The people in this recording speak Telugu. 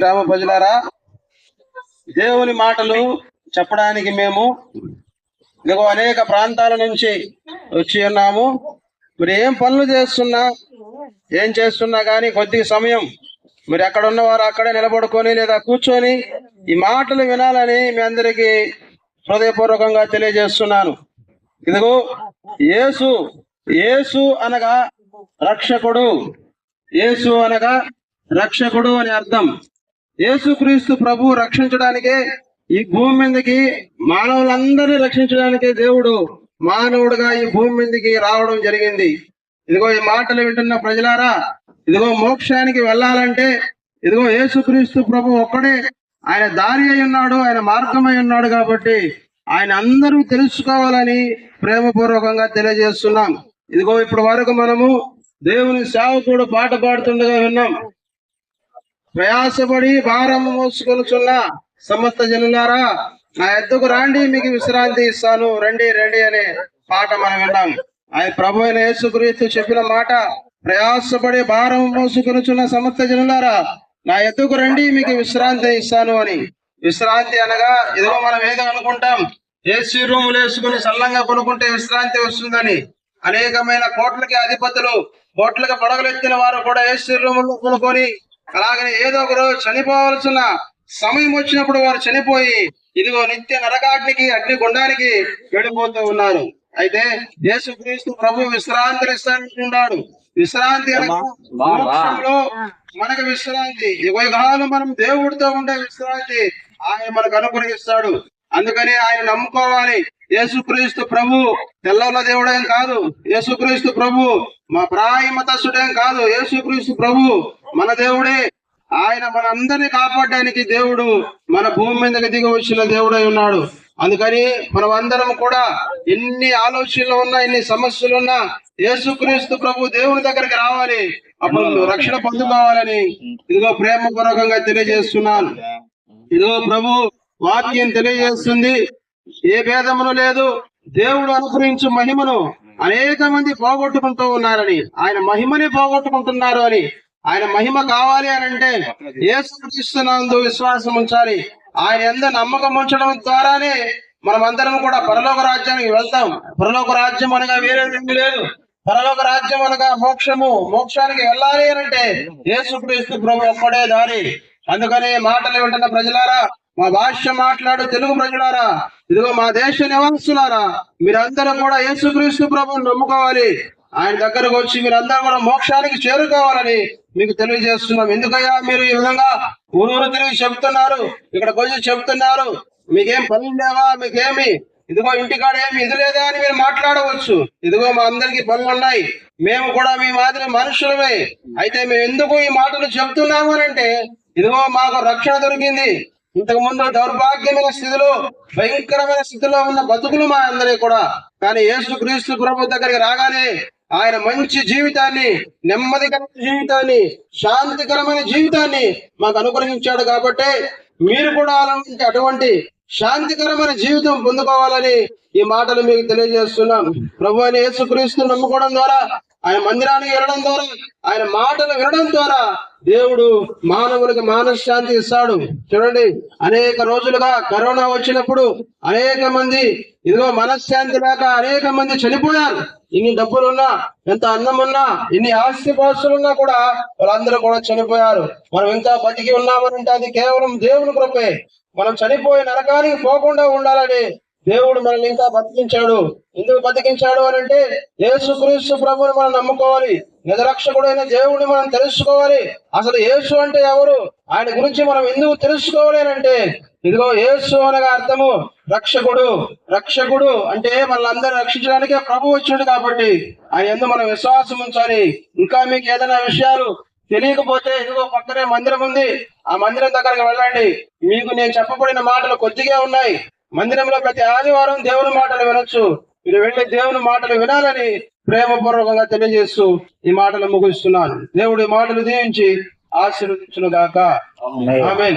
గ్రామ ప్రజలారా దేవుని మాటలు చెప్పడానికి మేము ఇదిగో అనేక ప్రాంతాల నుంచి వచ్చి ఉన్నాము. మరి ఏం పనులు చేస్తున్నా ఏం చేస్తున్నా కానీ కొద్ది సమయం. మరి అక్కడ ఉన్నవారు అక్కడే నిలబడుకొని లేదా కూర్చొని ఈ మాటలు వినాలని మీ అందరికీ హృదయపూర్వకంగా తెలియజేస్తున్నాను. ఇదిగో యేసు యేసు అనగా రక్షకుడు. యేసు అనగా రక్షకుడు అని అర్థం. యేసుక్రీస్తు ప్రభు రక్షించడానికే ఈ భూమి మీదకి మానవులందరినీ రక్షించడానికే దేవుడు మానవుడుగా ఈ భూమి మీదకి రావడం జరిగింది. ఇదిగో ఈ మాటలు వింటున్న ప్రజలారా ఇదిగో మోక్షానికి వెళ్ళాలంటే ఇదిగో యేసుక్రీస్తు ప్రభు ఒక్కడే. ఆయన దారి అయి ఉన్నాడు ఆయన మార్గమై ఉన్నాడు కాబట్టి ఆయన అందరూ తెలుసుకోవాలని ప్రేమపూర్వకంగా తెలియజేస్తున్నాం. ఇదిగో ఇప్పటి వరకు మనము దేవుని సేవకుడు పాట పాడుతుండగా విన్నాం. ప్రయాసపడి భారం మోసుకొనుచున్న సమస్త జనులారా నా ఎద్దుకు రాండి మీకు విశ్రాంతి ఇస్తాను. రండి రండి అనే పాట మనం విన్నాం. ఆయన ప్రభు అయిన యేసుక్రీస్తు చెప్పిన మాట ప్రయాసపడి భారం మోసుకొనుచున్న సమస్త జనులారా నా ఎద్దుకు రండి మీకు విశ్రాంతి ఇస్తాను అని. విశ్రాంతి అనగా ఇదిగో మనం ఏదో అనుకుంటాం. ఏసీ రూములు వేసుకుని సల్లంగా కొనుక్కుంటే విశ్రాంతి వస్తుందని. అనేకమైన కోట్లకి అధిపతులు కోట్లకి పడగలెత్తిన వారు కూడా ఏసీ రూములు కొనుక్కొని అలాగనే ఏదో ఒక రోజు చనిపోవాల్సిన సమయం వచ్చినప్పుడు వారు చనిపోయి ఇదిగో నిత్య నరకాగ్నికి అగ్ని గుండానికి వెళ్ళిపోతూ ఉన్నారు. అయితే యేసు క్రీస్తు ప్రభు విశ్రాంతిని ఇస్తానంటున్నాడు. విశ్రాంతి మనకు విశ్రాంతి. యుగయుగాలు మనం దేవుడితో ఉండే విశ్రాంతి. ఆయన మనకు అనుగ్రహిస్తాడు. అందుకని ఆయన నమ్ముకోవాలి. యేసుక్రీస్తు ప్రభు తెల్లవుల దేవుడేం కాదు. యేసుక్రీస్తు ప్రభు మా ప్రాయమతస్సుడేం కాదు. యేసుక్రీస్తు ప్రభు మన దేవుడే. ఆయన మనందరినీ కాపాడడానికి దేవుడు మన భూమి మీదకి దిగి వచ్చిన దేవుడై ఉన్నాడు. అందుకని మనం అందరం కూడా ఎన్ని ఆలోచనలు ఉన్నా ఎన్ని సమస్యలు ఉన్నా యేసుక్రీస్తు ప్రభు దేవుని దగ్గరికి రావాలి. అప్పుడు రక్షణ పొందుకోవాలని ఇదిగో ప్రేమపూర్వకంగా తెలియజేస్తున్నాను. ఇదిగో ప్రభు వాక్యం తెలియజేస్తుంది. ఏ భేదమును లేదు. దేవుడు అనుగ్రహించు మహిమను అనేక మంది పోగొట్టుకుంటూ ఉన్నారని ఆయన మహిమని పోగొట్టుకుంటున్నారు అని ఆయన మహిమ కావాలి అని అంటే యేసుక్రీస్తునందు విశ్వాసం ఉంచాలి. ఆయన ఎంత నమ్మకం ఉంచడం ద్వారానే మనం అందరం కూడా పరలోక రాజ్యానికి వెళ్తాం. పరలోక రాజ్యం అనగా వేరేదేమీ లేదు. పరలోక రాజ్యం అనగా మోక్షము. మోక్షానికి వెళ్ళాలి అని అంటే యేసుక్రీస్తు ప్రభు ఒక్కడే దారి. అందుకని మాటలు వింటున్న ప్రజలారా మా భాష మాట్లాడు తెలుగు ప్రజలారా. ఇదిగో మా దేశ నివాసులారా మీరందరూ కూడా యేసుక్రీస్తు ప్రభుని నమ్ముకోవాలి. ఆయన దగ్గరకు వచ్చి మీరందరూ కూడా మోక్షానికి చేరుకోవాలని మీకు తెలియజేస్తున్నాం. ఎందుకయ్యా మీరు ఈ విధంగా ఊరూరు తిరిగి చెప్తున్నారు ఇక్కడికి వచ్చి చెప్తున్నారు? మీకేం పనులు లేవా? మీకేమి? ఇదిగో ఇంటికాడ ఏమి ఇది లేదా అని మీరు మాట్లాడవచ్చు. ఇదిగో మా అందరికి పనులు ఉన్నాయి. మేము కూడా మీ మాదిరి మనుషులమే. అయితే మేము ఎందుకు ఈ మాటలు చెప్తున్నాము అని అంటే ఇదిగో మాకు రక్షణ దొరికింది. ఇంతకు ముందు దౌర్భాగ్యమైన స్థితిలో భయంకరమైన స్థితిలో ఉన్న బతుకులు మా అందరి కూడా. కానీ యేసు క్రీస్తు ప్రభు దగ్గరికి రాగానే ఆయన మంచి జీవితాన్ని నెమ్మదికరమైన జీవితాన్ని శాంతికరమైన జీవితాన్ని మాకు అనుగ్రహించాడు కాబట్టి మీరు కూడా అలాంటి అటువంటి శాంతికరమైన జీవితం పొందుకోవాలని ఈ మాటలు మీకు తెలియజేస్తున్నాం. ప్రభు అయిన యేసుక్రీస్తు నమ్ముకోవడం ద్వారా ఆయన మందిరానికి వెళ్ళడం ద్వారా ఆయన మాటలు వినడం ద్వారా దేవుడు మానవులకు మానశాంతి ఇస్తాడు. చూడండి అనేక రోజులుగా కరోనా వచ్చినప్పుడు అనేక మంది ఇదిగో మనశ్శాంతి లేక అనేక మంది చనిపోయారు. ఇన్ని డబ్బులున్నా ఎంత అన్నం ఉన్నా ఇన్ని ఆస్తి పాస్తులున్నా కూడా వాళ్ళందరూ కూడా చనిపోయారు. మనం ఇంకా బతికి ఉన్నామనంటే అది కేవలం దేవుని కృపే. మనం చనిపోయి నరకానికి పోకుండా ఉండాలని దేవుడు మనల్ని ఇంకా బతికించాడు. ఎందుకు బతికించాడు అని అంటే యేసు క్రీస్తు ప్రభుని మనం నమ్ముకోవాలి. నిజరక్షకుడైన దేవుడిని మనం తెలుసుకోవాలి. అసలు యేసు అంటే ఎవరు? ఆయన గురించి మనం ఎందుకు తెలుసుకోవాలి అని అంటే ఇదిగో యేసు అనగా అర్థము రక్షకుడు. రక్షకుడు అంటే మనల్ని రక్షించడానికే ప్రభు వచ్చాడు కాబట్టి ఆయన ఎందు మనం విశ్వాసం ఉంచాలి. ఇంకా మీకు ఏదైనా విషయాలు తెలియకపోతే ఇదిగో పక్కనే మందిరం ఉంది. ఆ మందిరం దగ్గరకు వెళ్ళండి. మీకు నేను చెప్పబడిన మాటలు కొద్దిగా ఉన్నాయి. మందిరంలో ప్రతి ఆదివారం దేవుని మాటలు వినొచ్చు. మీరు వెళ్ళి దేవుని మాటలు వినాలని ప్రేమపూర్వకంగా తెలియజేస్తూ ఈ మాటలు ముగిస్తున్నాను. దేవుడి మాటలు దీవించి ఆశీర్వదించును గాక ఆమె